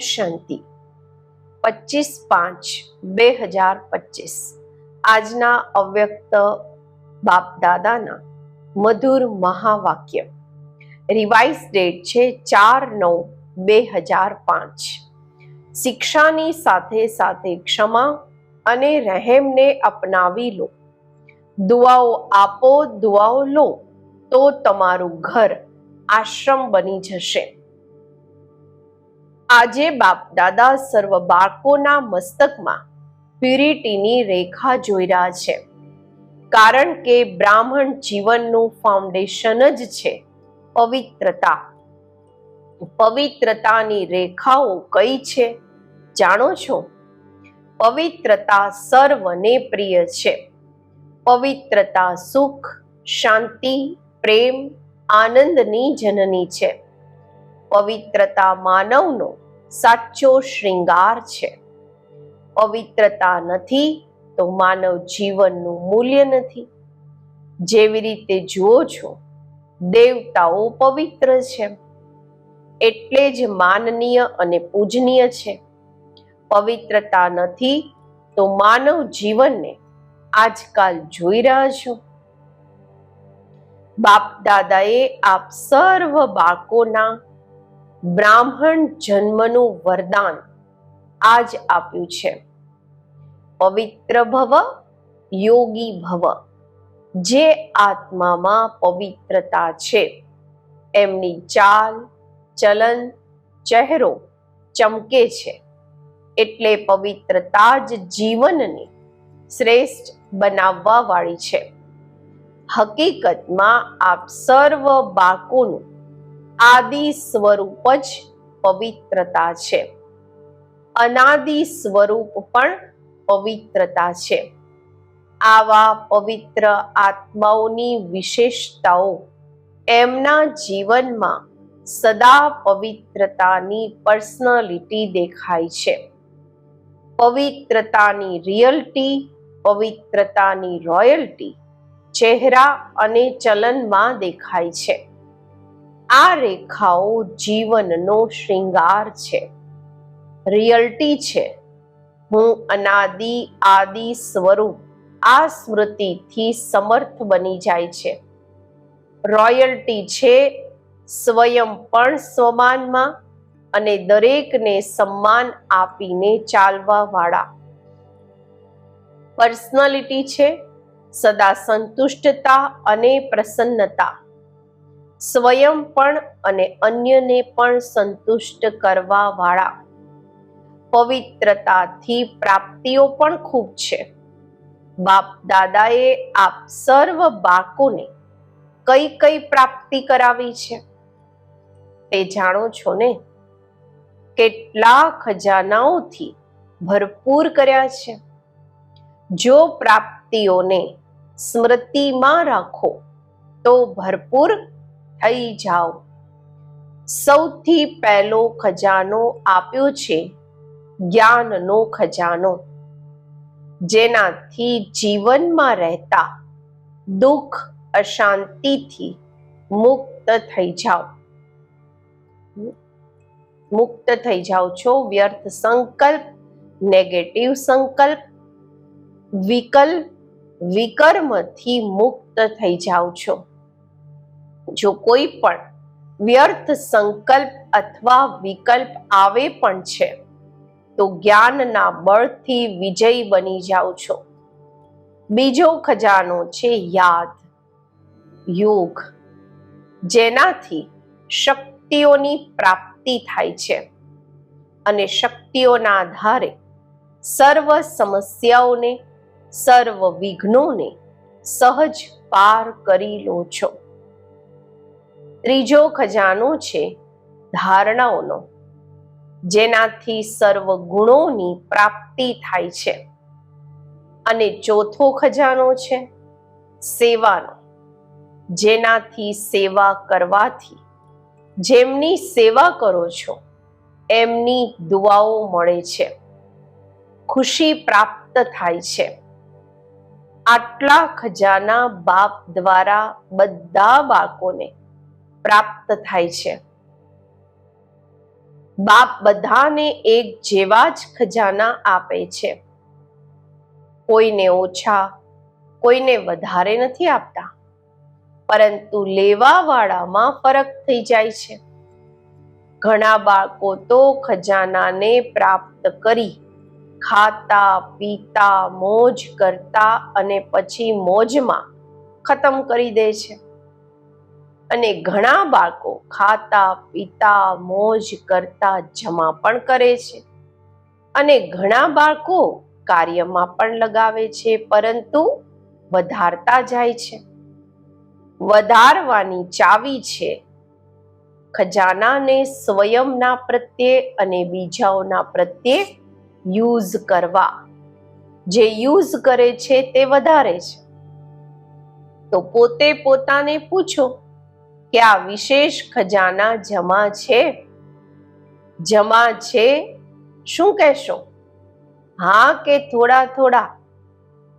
શાંતિ. પચીસ પાંચ બે હજાર પચીસ. આજના અવ્યક્ત બાપ દાદાના મધુર મહાવાક્ય. રિવાઇઝ ડેટ છે ચાર નવ બે હજાર પાંચ. શિક્ષાની સાથે સાથે ક્ષમા અને રહેમને અપનાવી લો. દુઆઓ આપો, દુઆઓ લો, તો તમારું ઘર આશ્રમ બની જશે. આજે બાપ દાદા સર્વ બાળકોના મસ્તકમાં પ્યુરિટીની રેખા જોઈ રહ્યા છે. કારણ કે બ્રાહ્મણ જીવનનું ફાઉન્ડેશન જ છે પવિત્રતા. પવિત્રતાની રેખાઓ કઈ છે? જાણો છો? પવિત્રતા સર્વને પ્રિય છે. પવિત્રતા સુખ, શાંતિ, પ્રેમ, આનંદની જનની છે. પવિત્રતા માનવનો સાચો શ્રૃંગાર છે. પવિત્રતા નથી તો માનવ જીવનનું મૂલ્ય નથી. જેવી રીતે જુઓ છો, દેવતાઓ પવિત્ર છે. એટલે જ માનનીય અને પૂજનીય છે. પવિત્રતા નથી તો માનવ જીવનને આજકાલ જોઈ રહ્યા છો. બાપ દાદાએ આપ સર્વ બાળકોના બ્રાહ્મણ જન્મનું વરદાન આજ આપ્યું છે. પવિત્ર ભવ, યોગી ભવ, જે આત્મામાં પવિત્રતા છે. એમની ચાલ, ચલન, ચહેરો ચમકે છે. એટલે પવિત્રતા જ જીવનને શ્રેષ્ઠ બનાવવા વાળી છે. હકીકતમાં આપ સર્વ બાળકોનું આદિ સ્વરૂપ જ પવિત્રતા છે. અનાદિ સ્વરૂપ પણ પવિત્રતા છે. આવા પવિત્ર આત્માઓની વિશેષતાઓ એમના જીવનમાં સદા પવિત્રતાની પર્સનાલિટી દેખાય છે. પવિત્રતાની રિયલ્ટી, પવિત્રતાની રોયલ્ટી ચહેરા અને ચલનમાં દેખાય છે. આ રેખાઓ જીવનનો શ્રૃંગાર છે. રિયલ્ટી છે. હું અનાદિ, આદિ સ્વરૂપ આ સ્મૃતિથી સમર્થ બની જાય છે. રોયલ્ટી છે સ્વયં પણ સ્વમાનમાં અને દરેકને સન્માન આપીને ચાલવા વાળા પર્સનાલિટી છે સદા સંતુષ્ટતા અને પ્રસન્નતા. સ્વયં પણ અને અન્યને પણ સંતુષ્ટ કરવા વાળા પવિત્રતાથી પ્રાપ્તિઓ પણ ખૂબ છે. બાપ દાદાએ આપ સર્વ બાળકોને કઈ કઈ પ્રાપ્તિ કરાવી છે? તે જાણો છો ને? કેટલા ખજાનાઓથી ભરપૂર કર્યા છે. જો પ્રાપ્તિઓને સ્મૃતિમાં રાખો, તો ભરપૂર થઈ જાઓ. સૌથી પહેલો ખજાનો આપ્યો છે જ્ઞાનનો ખજાનો, જેનાથી જીવનમાં રહેતા દુઃખ, અશાંતિથી મુક્ત થઈ જાઓ. મુક્ત થઈ જાઓ છો, વ્યર્થ સંકલ્પ નેગેટિવ સંકલ્પ, વિકલ્પ, વિકર્મથી મુક્ત થઈ જાઓ છો. જો કોઈ પણ વ્યર્થ સંકલ્પ અથવા વિકલ્પ આવે પણ છે, તો જ્ઞાનના બળથી વિજય બની જાઓ છો. બીજો ખજાનો છે યાદ. યોગ. જેનાથી શક્તિઓની પ્રાપ્તિ થાય છે અને શક્તિઓના આધારે સર્વ સમસ્યાઓને, સર્વ વિઘ્નોને સહજ પાર કરી લો છો. ત્રીજો ખજાનો છે ધારણાઓનો, જેનાથી સર્વ ગુણોની પ્રાપ્તિ થાય છે. અને ચોથો ખજાનો છે સેવાનો, જેનાથી સેવા કરવાથી, જેમની સેવા કરો છો, એમની દુઆઓ મળે છે. ખુશી પ્રાપ્ત થાય છે. આટલા ખજાના બાપ દ્વારા બધા બાળકોને પ્રાપ્ત થાય છે. બાપ બધાને એક જેવા જ ખજાના આપે છે. કોઈને ઓછા, કોઈને વધારે નથી આપતા. પરંતુ લેવા વાળામાં ફરક થઈ જાય છે. ઘણા બાળકો તો ખજાનાને પ્રાપ્ત કરી ખાતા, પીતા, મોજ કરતા અને પછી મોજમાં ખતમ કરી દે છે. અને ઘણા બાળકો ખાતા, પીતા, મોજ કરતા, જમા પણ કરે છે. અને ઘણા બાળકો કાર્યમાં પણ લગાવે છે, પરંતુ વધારતા જાય છે. વધારવાની ચાવી છે ખજાનાને સ્વયંના પ્રત્યે અને બીજાઓના પ્રત્યે યુઝ કરવા. જે યુઝ કરે છે તે વધારે છે. તો પોતે પોતાને પૂછો કે આ વિશેષ ખજાના જમા છે? જમા છે? શું કહેશો? હા કે થોડા થોડા?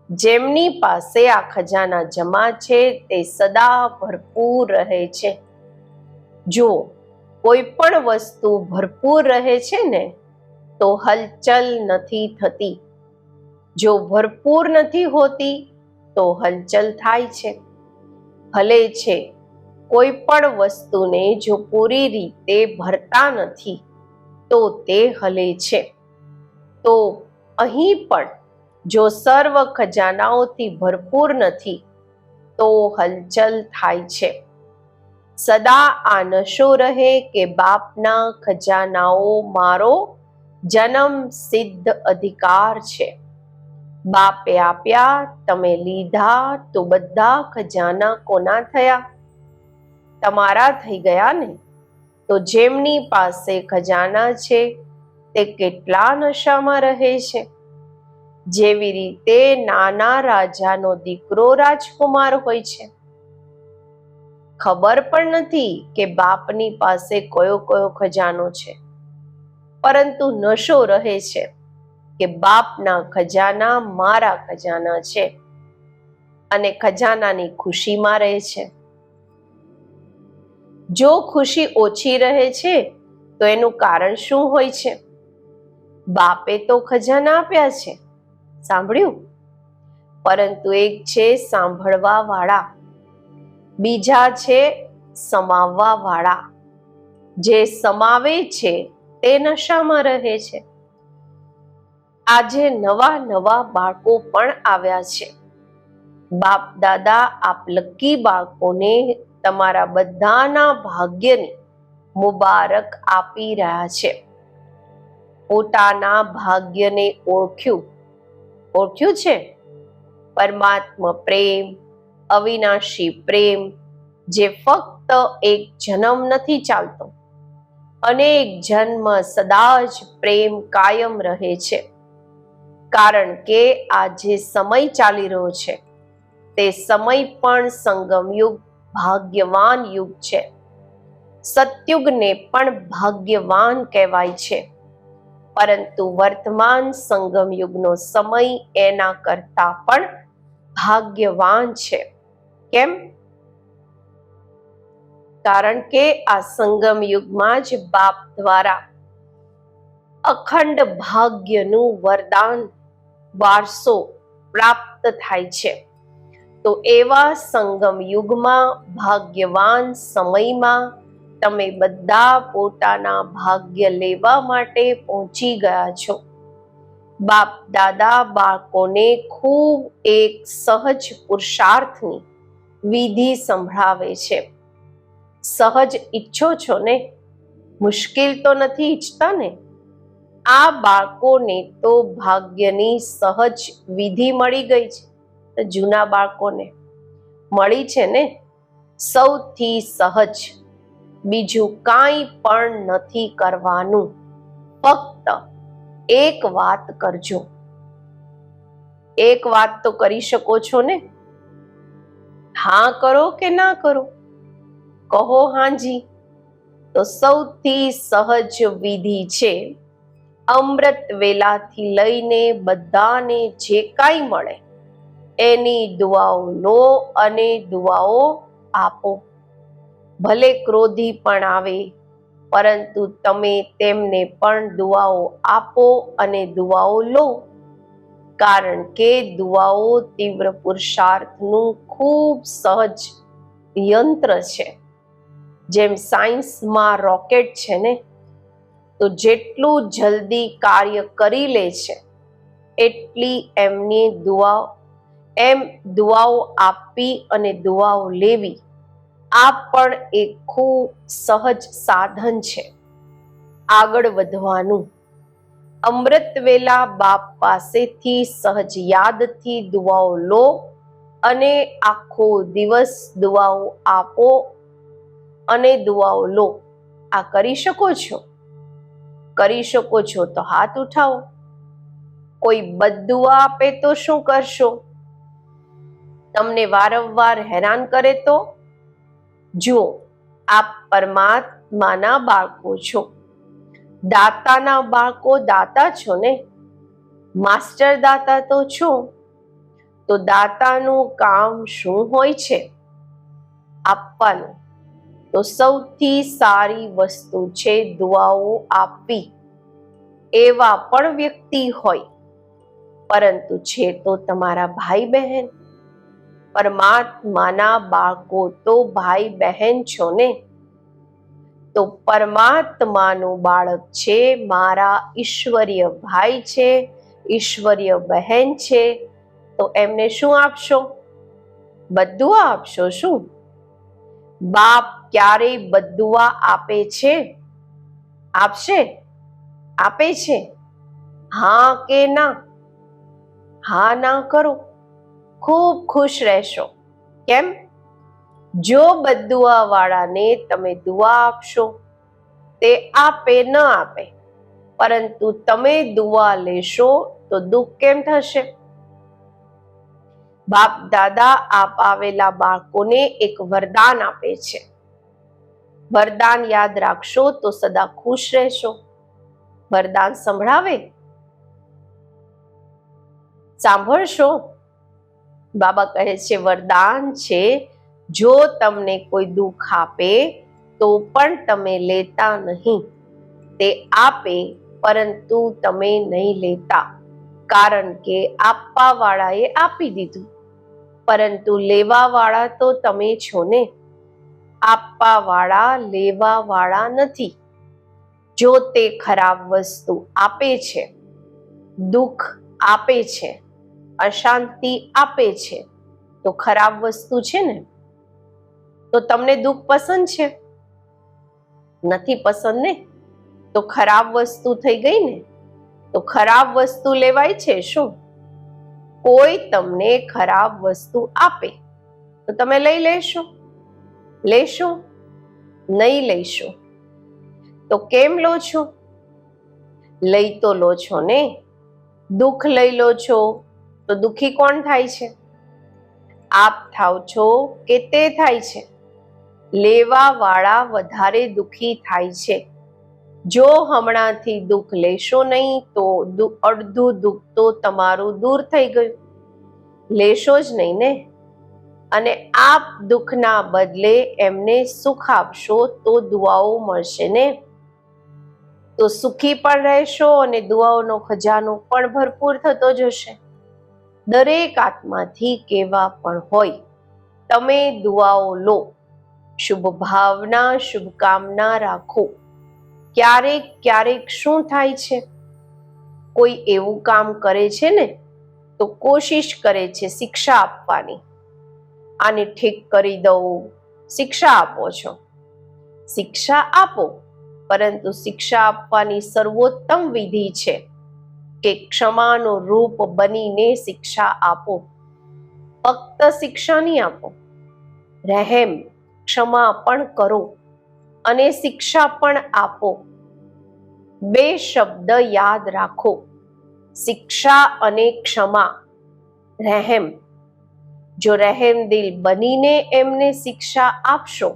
જેમની પાસે આ ખજાના જમા છે, તે સદા ભરપૂર રહે છે. જો કોઈ પણ વસ્તુ ભરપૂર રહે છે ને, તો હલચલ નથી થતી. જો ભરપૂર નથી હોતી, તો હલચલ થાય છે. હલે છે કોઈ પણ વસ્તુને જો પૂરી રીતે ભરતા નથી, તો તે હલે છે. તો અહીં પણ જો સર્વ ખજાનાઓથી ભરપૂર નથી, તો હલચલ થાય છે. સદા આ નશો રહે કે બાપના ખજાનાઓ મારો જન્મ સિદ્ધ અધિકાર છે. બાપે આપ્યા, તમે લીધા, તો બધા ખજાના કોના થયા? તમારા થઈ ગયા ને? તો જેમની પાસે ખજાના છે, તે કેટલા નશામાં રહે છે? જેવી રીતે નાના રાજાનો દીકરો રાજકુમાર હોય છે. ખબર પણ નથી કે બાપની પાસે કયો કયો ખજાનો છે. પરંતુ નશો રહે છે કે બાપના ખજાના મારા ખજાના છે. અને ખજાનાની ખુશીમાં રહે છે. જો ખુશી ઓછી રહે છે, તો એનું કારણ શું હોય છે? બાપે તો ખજાના આપ્યા છે, સાંભળ્યું? પરંતુ એક છે સાંભળવા વાળા બીજા છે સમાવવા વાળા જે સમાવે છે, તે નશામાં રહે છે. આજે નવા નવા બાળકો પણ આવ્યા છે. બાપ દાદા આપ લકી બાળકોને તમારા બધાના ભાગ્યની મુબારક આપી રહ્યા છે. પોતાના ભાગ્યને ઓળખ્યું. ઓળખ્યું છે? પરમાત્મા પ્રેમ, અવિનાશી પ્રેમ, જે ફક્ત એક જન્મ નથી ચાલતો. અનેક જન્મ સદા જ પ્રેમ કાયમ રહે છે. કારણ કે આ જે સમય ચાલી રહ્યો છે, તે સમય પણ સંગમ યુગ ભાગ્યવાન યુગ છે. સતયુગને પણ ભાગ્યવાન કહેવાય છે. પરંતુ વર્તમાન સંગમ યુગનો સમય એના કરતા પણ ભાગ્યવાન છે. કેમ? કારણ કે આ સંગમ યુગમાં જ બાપ દ્વારા અખંડ ભાગ્યનું વરદાન, વારસો પ્રાપ્ત થાય છે. તો એવા સંગમ યુગમાં, ભાગ્યવાન સમયમાં તમે બધા પોતાના ભાગ્ય લેવા માટે પહોંચી ગયા છો. બાપ, દાદા, બાળકોને ખૂબ એક સહજ પુરુષાર્થની વિધિ સંભળાવે છે. સહજ ઈચ્છો છો ને? મુશ્કેલ તો નથી ઈચ્છતા ને? આ બાળકોને તો ભાગ્યની સહજ વિધિ મળી ગઈ છે. જૂના બાળકોને મળી છે ને સૌથી સહજ. બીજું કાંઈ પણ નથી કરવાનું. ફક્ત એક વાત કરજો. એક વાત તો કરી શકો છો ને? હા કરો કે ના કરો? કહો હાજી. તો સૌથી સહજ વિધિ છે, અમૃત વેલાથી લઈને બધાને જે કાંઈ મળે એની દુઆઓ લો અને દુઆઓ આપો. ભલે ક્રોધી પણ આવે, પરંતુ તમે તેમને પણ દુઆઓ આપો અને દુઆઓ લો. કારણ કે દુઆઓ તીવ્ર પુરુષાર્થનું ખૂબ સહજ યંત્ર છે. જેમ સાયન્સમાં રોકેટ છે ને, તો જેટલું જલ્દી કાર્ય કરી લે છે, એટલી એમની દુઆ એમ દુઆઓ આપવી અને દુઆઓ લેવી, આ પણ એક ખૂબ સહજ સાધન છે. આગળ વધવાનું. અમૃત વેલા બાપ પાસેથી સહજ યાદથી દુઆઓ લો અને આખો દિવસ દુઆઓ આપો અને દુઆઓ લો. આ કરી શકો છો? કરી શકો છો તો હાથ ઉઠાવો. કોઈ બદુઆ આપે તો શું કરશો? તમને વારંવાર હેરાન કરે તો? જુઓ, આપ પરમાત્માના બાળકો છો. દાતાના બાળકો દાતા છો ને? માસ્ટર દાતા તો છો. તો દાતાનું કામ શું હોય છે? આપવાનું. તો સૌથી સારી વસ્તુ છે દુઆઓ આપવી. એવા પણ વ્યક્તિ હોય. પરંતુ છે તો તમારા ભાઈ બહેન પરમાત્માના બાળકો તો ભાઈ બહેન છો ને? તો પરમાત્માનું બાળક છે, મારા ઈશ્વરીય ભાઈ છે, ઈશ્વરીય બહેન છે. તો એમને શું આપશો? બધું આપશો શું? બાપ ક્યારેય બધું આપે છે? આપશે? આપે છે? હા કે ના? હા ના કરો. ખૂબ ખુશ રહેશો. કેમ? જો બદુઆ વાળાને તમે દુઆ આપશો, તે આપે ન આપે, પરંતુ તમે દુઆ લેશો તો દુઃખ કેમ થશે? બાપ દાદા આપ આવેલા બાળકોને એક વરદાન આપે છે. વરદાન યાદ રાખશો તો સદા ખુશ રહેશો. વરદાન સંભળાવે? સાંભળશો? બાબા કહે છે, વરદાન છે. જો તમને કોઈ દુઃખ આપે, તો પણ તમે લેતા નહીં. તે આપે, પરંતુ તમે નહીં લેતા. કારણ કે આપવા વાળાએ આપી દીધું. પરંતુ લેવા વાળા તો તમે છો ને. આપવા વાળા લેવા વાળા નથી. જો તે ખરાબ વસ્તુ આપે છે, દુઃખ આપે છે અશાંતિ આપે છે. તો ખરાબ વસ્તુ છે ને, તો તમને દુઃખ પસંદ છે? નથી પસંદ ને? તો ખરાબ વસ્તુ થઈ ગઈ ને, તો ખરાબ વસ્તુ લેવાય છે શું? કોઈ તમને ખરાબ વસ્તુ આપે. તો તમે લઈ લેશો? લેશો? નહીં લઈશો તો કેમ લો છો? લઈ તો લો છો ને? દુઃખ લઈ લો છો? તો દુઃખી કોણ થાય છે? આપ થાવ છો કે તે થાય છે? લેવા વાળા વધારે દુઃખી થાય છે. જો હમણાંથી દુઃખ લેશો નહીં, તો અડધું દુઃખ તો તમારું દૂર થઈ ગયું. લેશો જ નહીં ને? અને આપ દુઃખના બદલે એમને સુખ આપશો, તો દુઆઓ મળશે ને? તો સુખી પણ રહેશો અને દુઆઓનો ખજાનો પણ ભરપૂર થતો જશે. દરેક આત્માથી કેવા પણ હોય, તમે દુઆઓ લો. શુભ ભાવના શુભકામના રાખો. ક્યારેક ક્યારેક શું થાય છે? કોઈ એવું કામ કરે છે ને, તો કોશિશ કરે છે શિક્ષા આપવાની. આને ઠીક કરી દઉં, શિક્ષા આપો છો. શિક્ષા આપો, પરંતુ શિક્ષા આપવાની સર્વોત્તમ વિધિ છે. કે ક્ષમાનો રૂપ બનીને શિક્ષા આપો. ફક્ત શિક્ષા નહીં આપો, રહેમ, ક્ષમા પણ કરો અને શિક્ષા પણ આપો. બે શબ્દ યાદ રાખો, શિક્ષા અને ક્ષમા, રહેમ. જો રહેમ દિલ બનીને એમને શિક્ષા આપશો,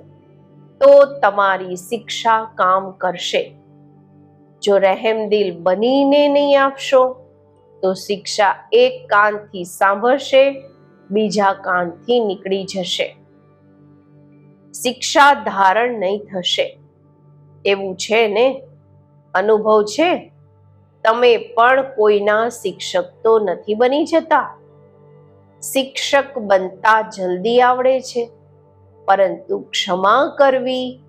તો તમારી શિક્ષા કામ કરશે. જો રહેમદિલ બનીને નહીં આપશો, તો શિક્ષા એક કાનથી સાંભળશે, બીજા કાનથી નીકળી જશે. શિક્ષા ધારણ નહીં થશે. એવું છે ને? અનુભવ છે? તમે પણ કોઈના શિક્ષક તો નથી બની જતા. શિક્ષક બનતા જલ્દી આવડે છે. પરંતુ ક્ષમા કરવી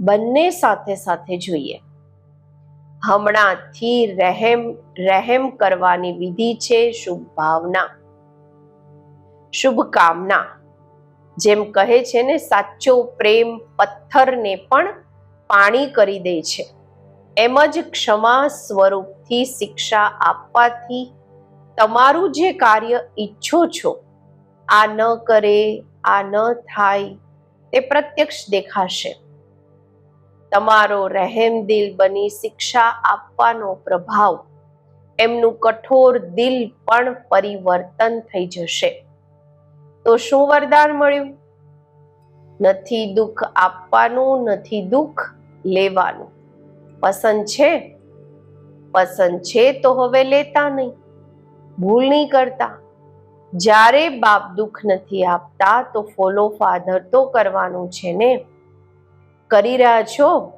બંને સાથે સાથે જોઈએ. હમણાંથી રહેમ રહેમ કરવાની વિધિ છે શુભ ભાવના શુભ જેમ કહે છે ને, સાચો પ્રેમ પથ્થરને પણ પાણી કરી દે છે. એમ જ ક્ષમા સ્વરૂપથી શિક્ષા આપવાથી તમારું જે કાર્ય ઈચ્છો છો, આ ન કરે, આ ન થાય, તે પ્રત્યક્ષ દેખાશે. તમારો રહેમ દિલ બની શિક્ષા આપવાનો પ્રભાવ. એમનું કઠોર દિલ પણ પરિવર્તન થઈ જશે. તો શું વરદાન મળ્યું? નથી દુઃખ આપવાનું, નથી દુઃખ લેવાનું. પસંદ છે? પસંદ છે તો હવે લેતા નહીં. ભૂલ નહીં કરતા. જ્યારે બાપ દુઃખ નથી આપતા, તો ફોલો ફાધર તો કરવાનું છે ને? કરી રહ્યા છો?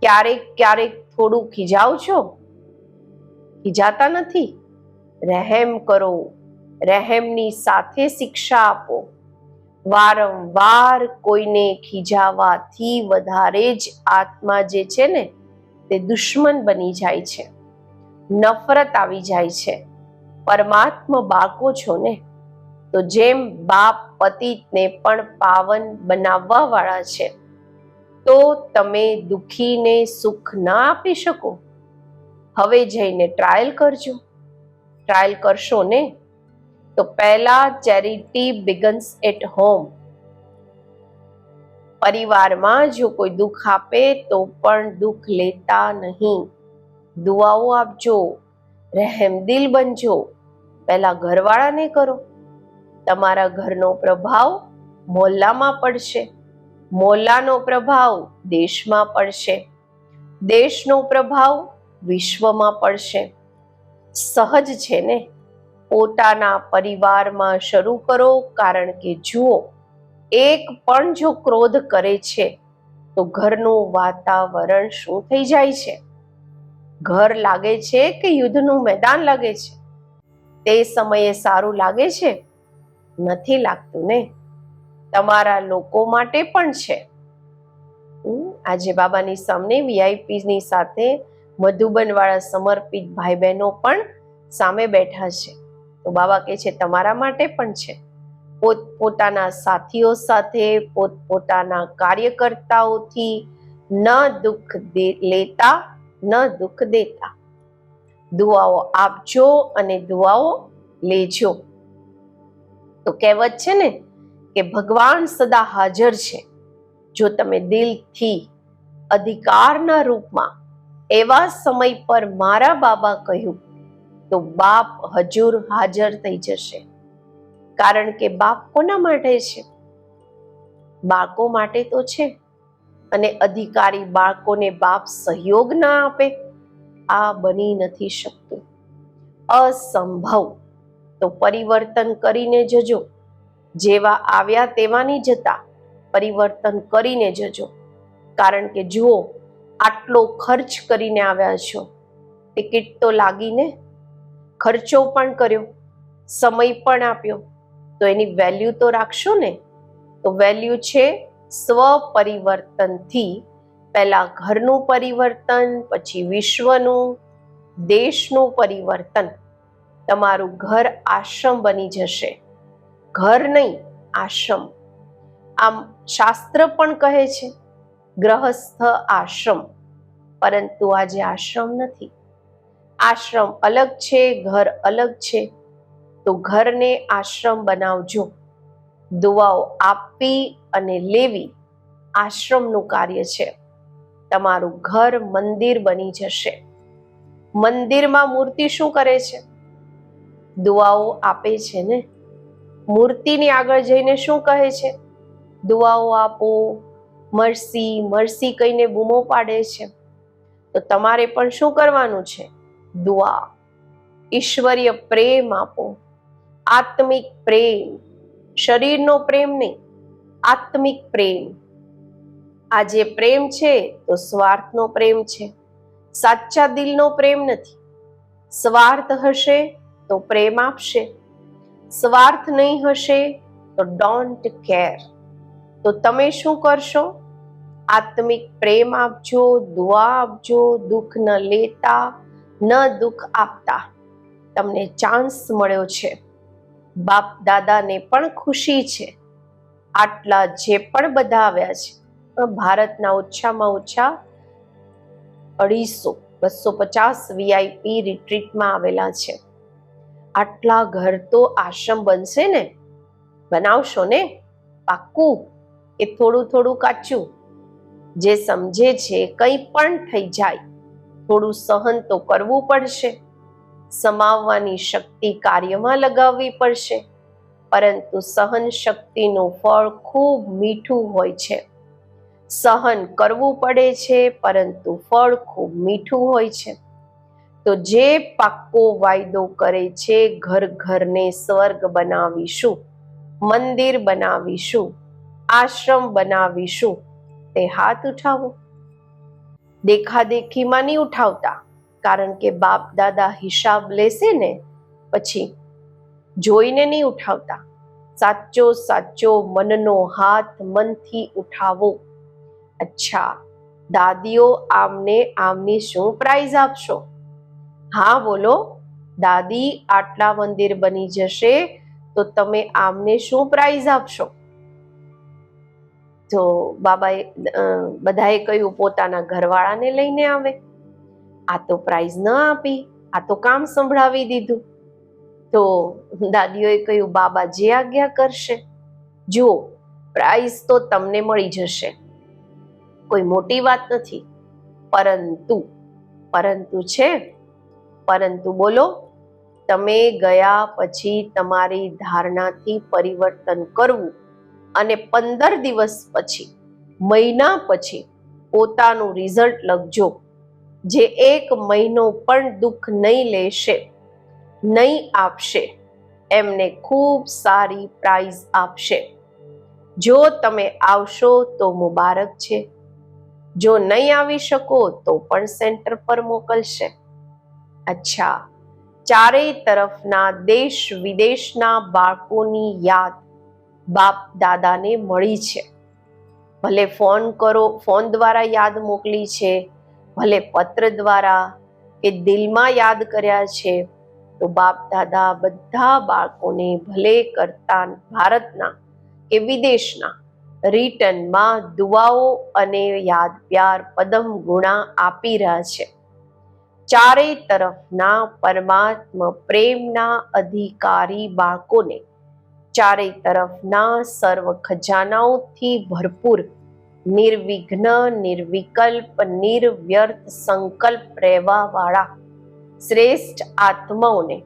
ક્યારેક ક્યારેક થોડું ખીજાવ છો? ખીજાતા નથી? રહેમ કરો. રહેમની સાથે શિક્ષા આપો. વારંવાર કોઈને ખીજાવાથી વધારે જ આત્મા જે છે ને, તે દુશ્મન બની જાય છે. નફરત આવી જાય છે. પરમાત્મા બાળકો છો ને, તો જેમ બાપ પતિને પણ પાવન બનાવવા વાળા છે. તો તમે દુખીને સુખ ના આપી શકો. હવે જઈને ટ્રાયલ કરજો. ટ્રાયલ કરશો ને? તો પહેલા ચેરિટી બિગન્સ એટ હોમ પરિવારમાં જો કોઈ દુઃખ આપે તો પણ દુઃખ લેતા નહીં. દુઆઓ આપજો. રહેમદિલ બનજો. પહેલા ઘરવાળાને કરો. તમારા ઘરનો પ્રભાવ મોહલ્લામાં પડશે. મોહલ્લાનો પ્રભાવ દેશમાં પડશે. દેશનો પ્રભાવ વિશ્વમાં પડશે. સહજ છે ને? પોતાના પરિવારમાં શરૂ કરો, કારણ કે જુઓ, એક પણ જો ક્રોધ કરે છે, તો ઘરનું વાતાવરણ શું થઈ જાય છે? ઘર લાગે છે કે યુદ્ધનું મેદાન લાગે છે? તે સમયે સારું લાગે છે? નથી લાગતું ને? તમારા લોકો માટે પણ છે. આજે બાબાની સામે વીઆઈપીની સાથે મધુબન વાળા સમર્પિત ભાઈ બહેનો પણ સામે બેઠા છે. તો બાબા કહે છે, તમારા માટે પણ છે. પોત, પોતાના સાથીઓ સાથે, પોત, પોતાના કાર્યકર્તાઓથી ન દુઃખ લેતા, ન દુઃખ દેતા. દુઆઓ આપજો અને દુઆઓ લેજો. તો કહેવત છે ને કે ભગવાન સદા હાજર છે. જો તમે દિલથી અધિકારના રૂપમાં એવા સમય પર મારા બાબા કહ્યું, તો બાપ હજુર હાજર થઈ જશે. કારણ કે બાપ કોના માટે છે? બાળકો માટે તો છે. અને અધિકારી બાળકોને બાપ સહયોગ ના આપે, આ બની નથી શકતું. અસંભવ. તો પરિવર્તન કરીને જજો. જેવા આવ્યા તેવાની જતા પરિવર્તન કરીને જજો. કારણ કે જુઓ, આટલો ખર્ચ કરીને આવ્યા છો. ટિકિટ તો લાગીને ખર્ચો પણ કર્યો, સમય પણ આપ્યો. તો એની વેલ્યુ તો રાખશો ને? તો વેલ્યુ છે સ્વ પરિવર્તનથી પહેલાં ઘરનું પરિવર્તન, પછી વિશ્વનું, દેશનું પરિવર્તન. તમારું ઘર આશ્રમ બની જશે. ઘર નહીં, આશ્રમ. આમ શાસ્ત્ર પણ કહે છે, ગ્રહસ્થ આશ્રમ. પરંતુ આજે આશ્રમ નથી. આશ્રમ અલગ છે, ઘર અલગ છે. તો ઘરને આશ્રમ બનાવજો. દુવાઓ આપવી અને લેવી આશ્રમનું કાર્ય છે. તમારું ઘર મંદિર બની જશે. મંદિરમાં મૂર્તિ શું કરે છે? દુઆઓ આપે છે ને? મૂર્તિની આગળ જઈને શું કહે છે? દુઆઓ આપો, મરસી મરસી કહીને બૂમો પાડે છે. તો તમારે પણ શું કરવાનું છે? દુઆ. ઈશ્વરીય પ્રેમ આપો. આત્મિક પ્રેમ. શરીરનો પ્રેમ નહીં, આત્મિક પ્રેમ. આ જે પ્રેમ છે તો સ્વાર્થનો પ્રેમ છે. સાચા દિલનો પ્રેમ નથી. સ્વાર્થ હશે તો પ્રેમ આપશે. સ્વાર્થ નહીં હશે તો ડોન્ટ કેર તો તમે શું કરશો? આત્મિક પ્રેમ આપજો, દુઆ આપજો, દુઃખ ન લેતા, ન દુઃખ આપતા. તમને ચાન્સ મળ્યો છે. બાપ દાદાને પણ ખુશી છે. આટલા જે પણ બધા આવ્યા છે, પણ ભારતના ઓછામાં ઓછા અઢીસો, બસો પચાસ વીઆઈપી રિટ્રીટમાં આવેલા છે. આટલા ઘર તો આશ્રમ બનશે ને? બનાવશો ને? પાક્કું. એ થોડું થોડું કાચું. જે સમજે છે કંઈ પણ થઈ જાય, થોડું સહન તો કરવું પડશે. સમાવવાની શક્તિ કાર્યમાં લગાવવી પડશે. પરંતુ સહન શક્તિનું ફળ ખૂબ મીઠું હોય છે. સહન કરવું પડે છે, પરંતુ ફળ ખૂબ મીઠું હોય છે. તો જે પાક્કો વાયદો કરે છે, ઘર ઘરને સ્વર્ગ બનાવીશું, મંદિર બનાવીશું, આશ્રમ બનાવીશું, તે હાથ ઉઠાવો. દેખાદેખીમાં નહીં ઉઠાવતા, કારણ કે બાપ દાદા હિસાબ લેશે ને, પછી જોઈને નહીં ઉઠાવતા. સાચો સાચો મનનો હાથ મનથી ઉઠાવો. અચ્છા, દાદીઓ, આમને, આમની શું પ્રાઇઝ આપશો? હા, બોલો. દાદી આટલા મંદિર બની જશે તો તમે આમને શું પ્રાઇઝ આપશો? તો બાબાએ બધાએ કહ્યું, પોતાના ઘરવાળાને લઈને આવે. આ તો પ્રાઇઝ ન આપી, આ તો કામ સંભળાવી દીધું. તો દાદીઓએ કહ્યું, બાબા જે આજ્ઞા કરશે, જુઓ પ્રાઇઝ તો તમને મળી જશે. કોઈ મોટી વાત નથી. પરંતુ પરંતુ છે પરંતુ બોલો, તમે ગયા પછી તમારી ધારણાથી પરિવર્તન કરવું અને પંદર દિવસ પછી, મહિના પછી પોતાનું રિઝલ્ટ લખજો, જે એક મહિનો પણ દુઃખ નહીં લેશે, નહીં આપશે, એમને ખૂબ સારી પ્રાઇઝ આપશે. જો તમે આવશો તો મુબારક છે. જો નહીં આવી શકો તો પણ સેન્ટર પર મોકલશે. અચ્છા. ચારેય તરફના દેશ વિદેશના બાળકોની યાદ બાપ દાદાને મળી છે. ભલે ફોન કરો, ફોન દ્વારા યાદ મોકલી છે, ભલે પત્ર દ્વારા કે દિલમાં યાદ કર્યા છે, તો બાપ દાદા બધા બાળકોને ભલે કરતા ભારતના કે વિદેશના રિટર્નમાં દુઆઓ અને યાદ પ્યાર પદમ ગુણા આપી રહ્યા છે. ચારેય તરફના પરમાત્મા પ્રેમના અધિકારી બાળકોને ચારેય તરફના સર્વ ખજાનાઓથી ભરપૂર નિર્વિઘ્ન, નિર્વિકલ્પ, નિર્વ્યર્થ સંકલ્પ રહેવાવાળા શ્રેષ્ઠ આત્માઓને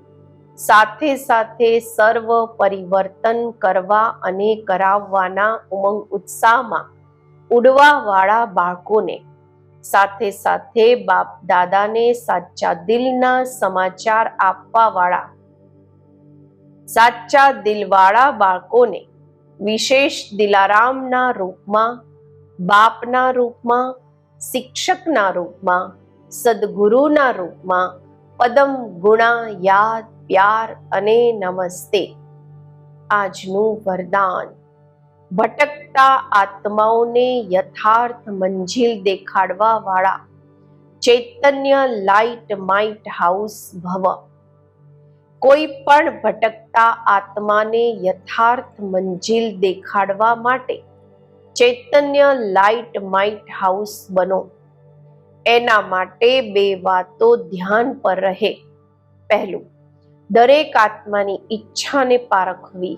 સાથે સાથે સર્વ પરિવર્તન કરવા અને કરાવવાના ઉમંગ ઉત્સાહમાં ઉડવાવાળા બાળકોને સાથે સાથે બાપ દાદાને સાચા દિલના સમાચાર આપવા વાળા સાચા દિલવાળા બાળકોને વિશેષ દિલારામના રૂપમાં, બાપના રૂપમાં, શિક્ષકના રૂપમાં, સદગુરુના રૂપમાં પદમ ગુણા યાદ, પ્યાર અને નમસ્તે. આજનું વરદાન. ભટકતા આત્માઓને યથાર્થ મંજિલ દેખાડવા વાળા ચૈતન્ય લાઇટ માઇટ હાઉસ ભવ. કોઈ પણ ભટકતા આત્માને યથાર્થ મંજિલ દેખાડવા માટે ચૈતન્ય લાઇટ માઇટ હાઉસ બનો. એના માટે બે વાતો ધ્યાન પર રહે. પહેલું, દરેક આત્માની ઈચ્છાને પારખવી.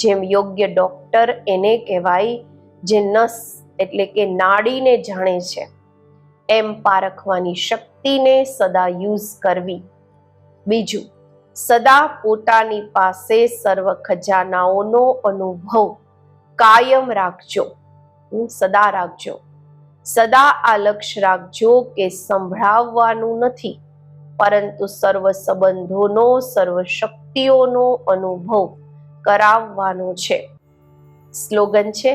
જેમ યોગ્ય ડોક્ટર એને કહેવાય, જે નસ એટલે કે નાડીને જાણે છે. એમ પારખવાની શક્તિને સદા યુઝ કરવી. બીજું, સદા પોતાની પાસે સર્વ ખજાનાઓનો અનુભવ કાયમ રાખજો. હું સદા રાખજો. સદા આ લક્ષ્ય રાખજો કે સંભળાવવાનું નથી, પરંતુ સર્વ સંબંધોનો, સર્વ શક્તિઓનો અનુભવ કરાવવાનો છે. સ્લોગન છે,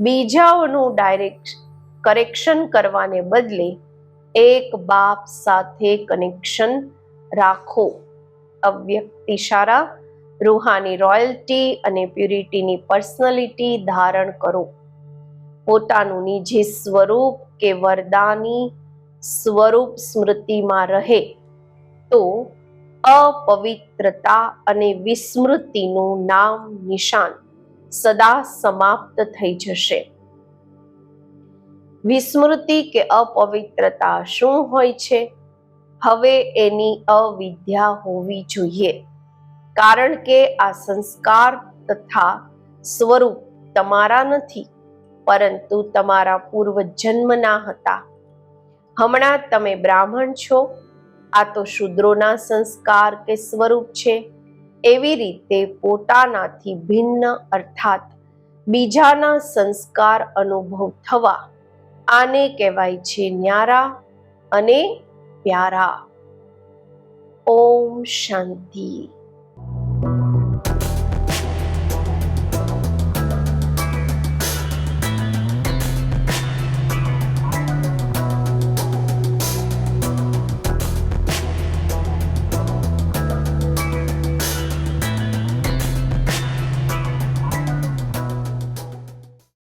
બીજાઓનું ડાયરેક્ટ કરેક્શન કરવાને બદલે એક બાપ સાથે કનેક્શન રાખો. અવ્યક્ત ઇશારા રૂહાની રોયલ્ટી અને પ્યુરિટીની પર્સનાલિટી ધારણ કરો. પોતાનું નિજી સ્વરૂપ કે વરદાની સ્વરૂપ સ્મૃતિમાં રહે તો અપવિત્રતા અને વિસ્મૃતિનું નામ નિશાન સદા સમાપ્ત થઈ જશે. વિસ્મૃતિ કે અપવિત્રતા શું હોય છે? હવે એની અવિદ્યા હોવી જોઈએ. કારણ કે આ સંસ્કાર તથા સ્વરૂપ તમારા નથી, પરંતુ તમારા પૂર્વજન્મના હતા. હમણાં તમે બ્રાહ્મણ છો આ તો શૂદ્રોના સંસ્કાર કે સ્વરૂપ છે. એવી રીતે પોતાનાથી ભિન્ન અર્થાત બીજાના સંસ્કાર અનુભવ થવા, આને કહેવાય છે ન્યારા અને પ્યારા. ઓમ શાંતિ.